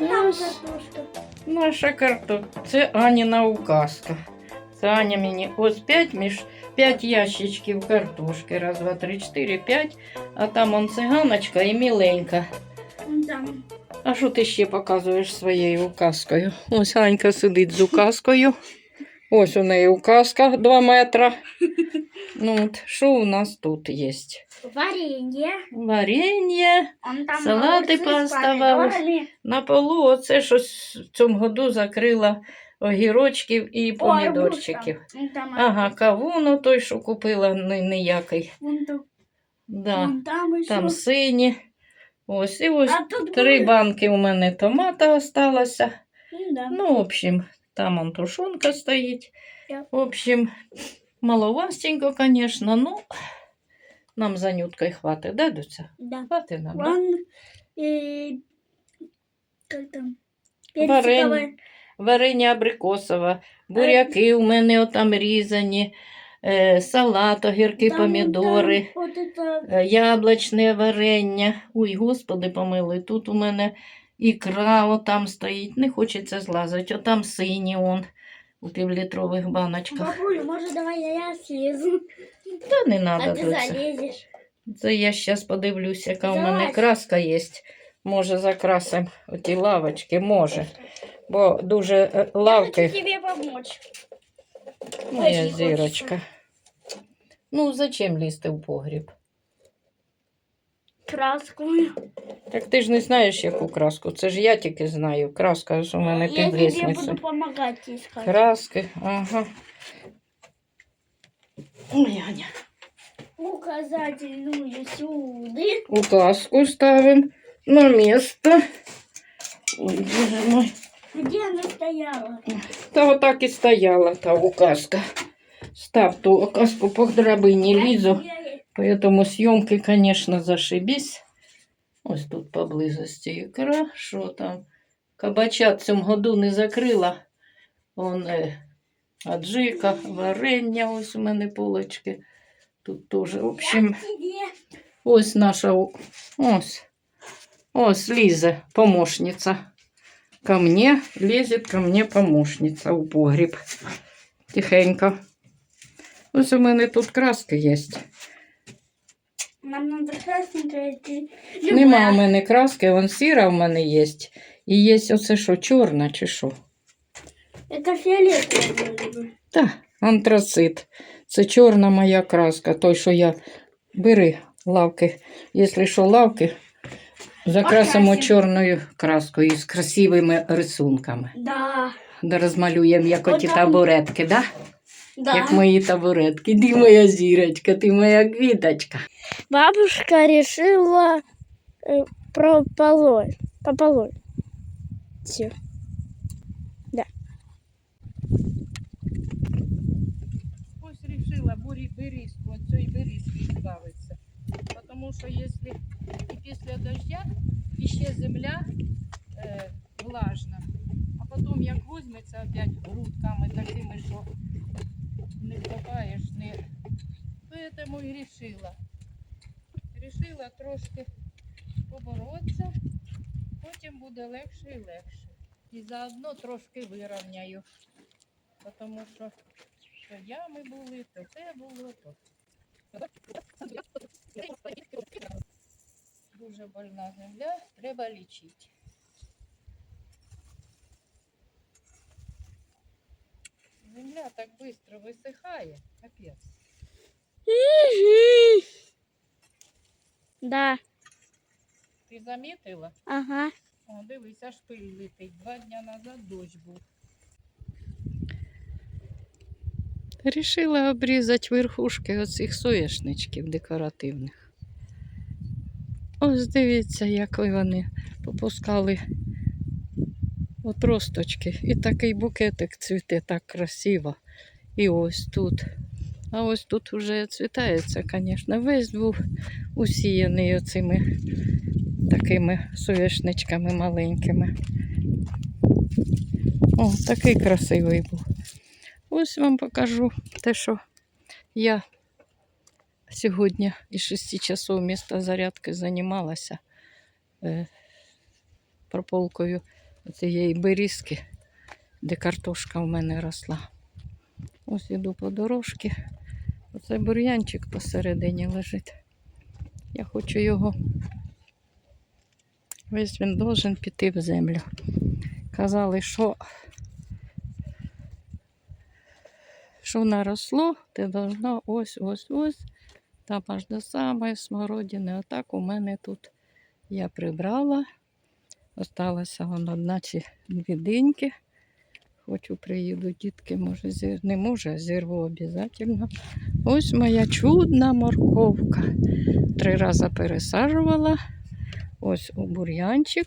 Ось. картошка. Наша картопля. Це Аніна указка. Це Аня мені ось 5 між 5 ящичків картошки. Раз, два, три, чотири, п'ять. А там он циганочка і міленька. Там. А що ти ще показуєш своєю указкою? Ось Анька сидить з указкою. Ось у неї указка 2 метра. Ну, от, що у нас тут є? Варенье. Варенье. Он там Салаты огурцы с пооставалось. помидорами. На полу оце щось в цьому году закрила огірочків і помідорчиків. там. Ага, кавуну той, що купила, ни- ніякий. Вон там. Да. Вон там еще. Там сині. Ось і ось а тут три були- банки у мене томата осталося. М, Да. Ну, в общем, там он тушонка стоїть. Я- В общем, маловастенько, конечно, ну, нам за нюткою хватить, да, Дуця? Да. Хватить нам, да? Вон и как там? Варенье. Персиковое. Варення абрикосове, буряки у мене отам різані, е, салат, огірки, Там, помідори, там это. е, яблучне варення. Ой, господи помилуй, тут у мене ікра отам стоїть, не хочеться злазити. Отам сині он у півлітрових баночках. Бабулю, может, давай я слезу, Та не а треба до це. залезешь. Це я зараз подивлюся, яка у мене краска є. Може, закрасимо оті лавочки, може. Бо дуже е, Я лавки. хочу тебе помочь. Моя зірочка. Ну, зачем лізти в погріб? Краску. Так ти ж не знаєш, яку краску. Це ж я тільки знаю. Краска ж у мене Я під тебе буду лісницею. помогать искать. Краски, ага. Ой, Аня. Указательную сюды. Указку ставимо на місце. Ой, боже мой. Где она стояла? Та отак і стояла та указка. Став ту указку по драбині лізу. Поэтому съемки, конечно, зашибись. Ось тут поблизості ікра. Що там? Кабача в цьому году не закрила. Вон е, аджика, варення, ось у мене полочки. Тут теж, в общем, ось наша, ось, ось лізе помощниця. Ко мне лезет ко мне помощниця у погріб. Тихенько. Ось у мене тут краски є. Нам надо красненькая. ты- Нема любая. в мене краски, вон сіра в мене є. І є оце що, чорна чи що? Это фиолетовый. вроде бы. Та, антрацит. Це чорна моя краска. Той, що я бери лавки. Якщо що лавки, закрасимо Покрасимо. чорною краскою з красивими рисунками. Да. Да розмалюємо, як оті Отам. табуретки, да? Да. Як мої табуретки. Ти моя зірочка, ти моя квіточка. Бабушка решила э, прополоть. Пополоть. Все. Ось рішила бурі берізку, оцей берізки ставиться. Тому що якщо і після дождя іще земля е, влажна, а потім як візьметься опять грудками такими, що Поэтому і рішила. Рішила трошки поборотися, потім буде легше і легше. І заодно трошки вирівняю. Тому що то ями були, то те було, то. Дуже больна земля, треба лічити. Земля так швидко висихає, капець. Да. Ти замітила? Ага. О, дивись, аж пиль летить. Два дня назад дощ був. Рішила обрізати верхушки оцих соєшничків декоративних. Ось дивіться, як вони попускали отросточки. І такий букетик цвіте так красиво. І ось тут. А ось тут вже цвітається, звісно. Весь був усіяний оцими такими соєшничками маленькими. О, такий красивий був. Ось вам покажу те, що я сьогодні із 6 часов міста зарядки займалася е, прополкою цієї берізки, де картошка в мене росла. Ось іду по дорожці. Оце бур'янчик посередині лежить. Я хочу його. Весь він должен піти в землю. Казали, що, що наросло, ти должна ось ось ось. Там аж до самої смородини. Отак у мене тут я прибрала. Осталося воно одна чи дві диньки. Хочу приїду, дітки, може, зір... не може, зірву обов'язково. Ось моя чудна морковка. Три рази пересаджувала. Ось у бур'янчик.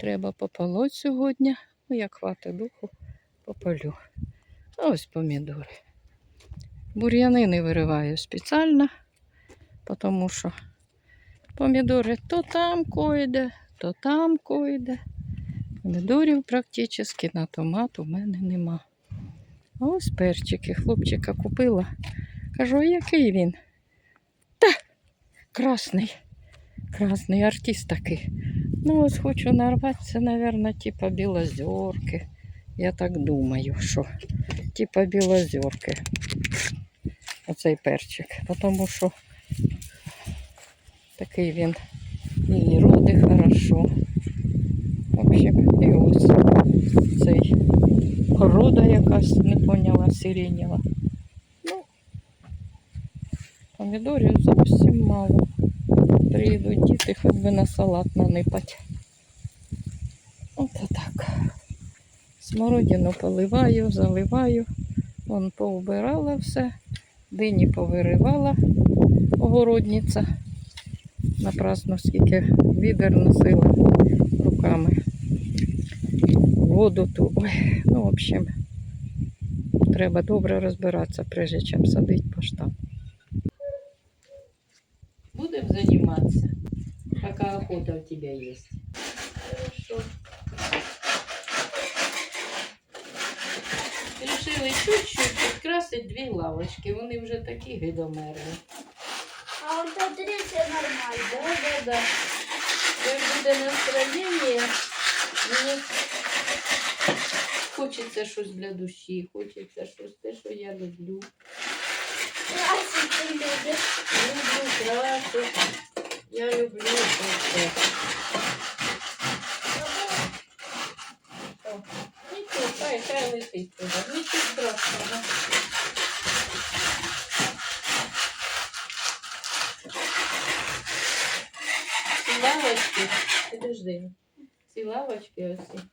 Треба пополоть сьогодні. Ну, як хватить духу, попалю. А Ось помідори. Бур'яни не вириваю спеціально, тому що помідори то там койде, то там койде. Помідорів практично на томат у мене нема. А ось перчики. Хлопчика купила. Кажу, а який він? Та красний. Красний артист такий. Ну, ось хочу нарвати, це, мабуть, типа білозерки. Я так думаю, що типа білозерки. Оцей перчик. Тому що такий він і роди хорошо. В общем, і ось цей рода якась не поняла, сиренєва. Ну, помідорів зовсім мало. Приїдуть діти, хоч би на салат нанипать. Ото так. Смородину поливаю, заливаю. Вон повбирала все, дині повиривала огородниця. Напрасно скільки відер носила руками. Воду ту. Ой, ну, в общем, треба добре розбиратися, прежде чим садити паштан. Будем заниматься, пока охота у тебя есть. Хорошо. Решили чуть-чуть підкрасити дві лавочки. Вони вже такі гидомерні. А вот это третье нормально. Да, да, да. Як буде настроєння, мені хочеться щось для душі, хочеться щось те, що я люблю. Красить ты любишь. Люблю красити. Я люблю це. Нічого, хай, летить туди. Нічого страшного. Ці лавочки, підожди, ці лавочки оці.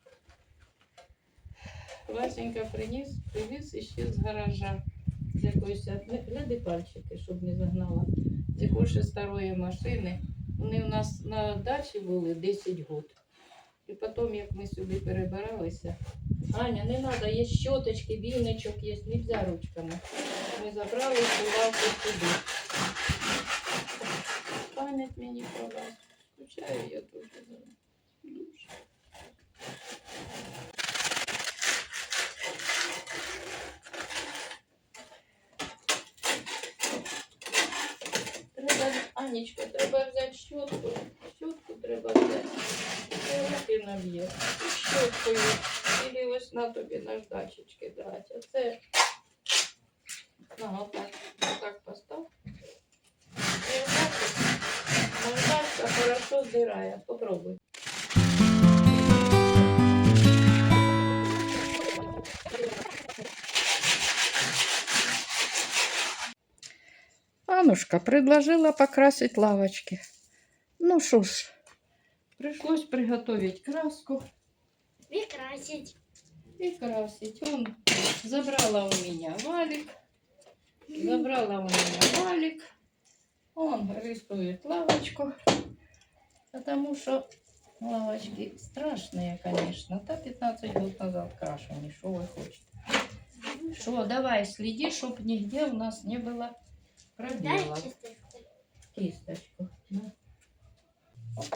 Васенька приніс, привіз іще з гаража. З якоїсь, гляди пальчики, щоб не загнала. З якоїсь старої машини. Вони у нас на дачі були 10 років. І потім, як ми сюди перебиралися, Аня, не треба, є щоточки, віночок є, не можна ручками. Ми забрали лавку сюди. Пам'ять мені про вас. Скучаю я дуже за вами. Дуже. Анечка, треба взяти щотку. Щотку треба взяти. Наб'є. І щоткою. Іди ось на тобі наждачечки дати. А це ну, отак, отак постав. І отак от наждачка хорошо здирає. Попробуй. Анушка предложила покрасить лавочки. Ну что ж, пришлось приготовить краску И красить. и красить. Он забрала у меня валик, забрала у меня валик. Он рисует лавочку, потому что лавочки страшные, конечно. Та 15 год назад крашены, что вы хотите. Что, давай, следи, чтоб нигде у нас не было Чисточку. кисточку. Да.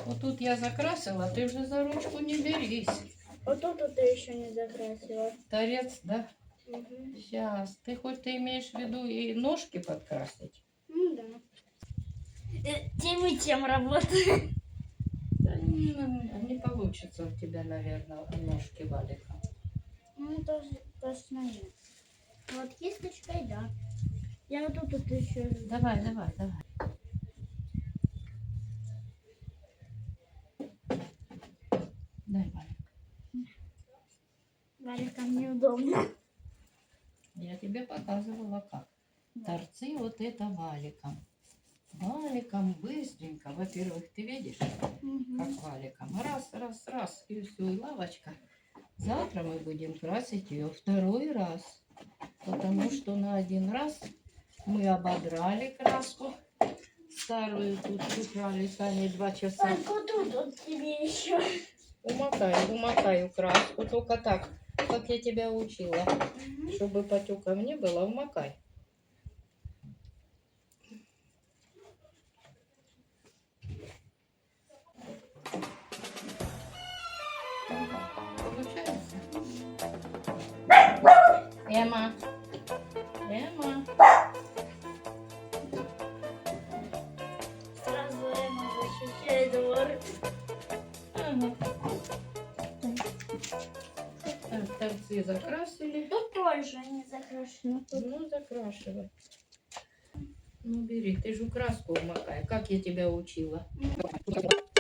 Вот тут я закрасила, ты уже за ручку не берись. Вот тут ты еще не закрасила. Торец, да? Мгм. Сейчас. Ты хоть ты имеешь в виду и ножки подкрасить? Ну да. Э, Тем и тем работает. Да не, не получится. у тебя, наверное, ножки валика. Ну, тоже точно нет. Вот кисточкой, да. Я вот тут еще... Давай, давай, давай. Дай валик. Валиком неудобно. Я тебе показывала как. Торцы вот это валиком. Валиком быстренько. Во-первых, ты видишь, Мгм. как валиком. Раз, раз, раз. И все, и лавочка. Завтра мы будем красить ее второй раз. Потому что на один раз мы ободрали краску. Старую тут убрали сами два часа. Вот тут вот тебе еще. Умокаю, умокаю краску. Только так, как я тебя учила. Чтобы потеков не было, умокай. Получается? Эмма. Ага. Так, торцы закрасили. Тут тоже не закрашено. Тут Ну, закрашивай. Ну, бери, ты же краску умокай. Как я тебя учила? М.